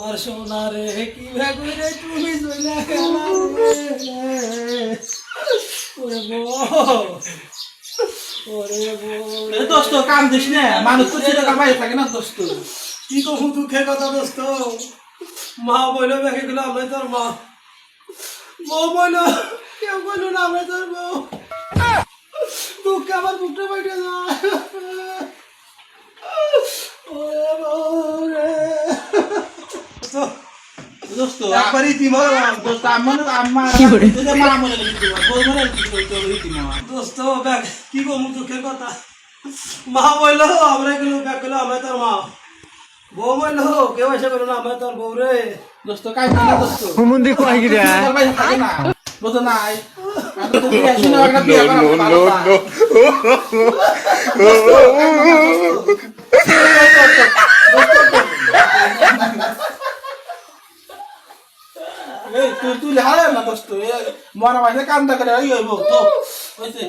আর সোনা রে কি ভাবে রে তুমি চলে গেলা ওরে বউ ওরে বউ। এ দোস্ত কাম দিস না মানুষ তো চিরকাল বাইরে থাকে না দোস্ত? কি কহু দুঃখের কথা দোস্ত? মা বইল দেখে গেল আমরা তোর মা। বউ বইল কেউ বইল না আমরা তোর বউ। দুঃখে আমার বুকটা বাইটে যায়। দোস্ত একবার ইতিম দোস্ত আমার আমার তোদের মা মনে লিখি দিবা তোর মনে লিখি তোর লিখি মা দোস্ত ব্যাগ কি কমু দুঃখের কথা মা বইল আমরা গেল ব্যাগ গেল আমরা তোর মা বউ বইল কেউ এসে গেল না আমরা তোর বউ রে দোস্ত কাই না দোস্ত হুমুন্দি কয় কি রে চিরকাল বাইরে থাকে না বুঝো নাই আমি তো বিয়ে শুনে তুই তুই হারে না দোস্ত? মরা মাঝে কান্দা করে ওই হইব তো হইছে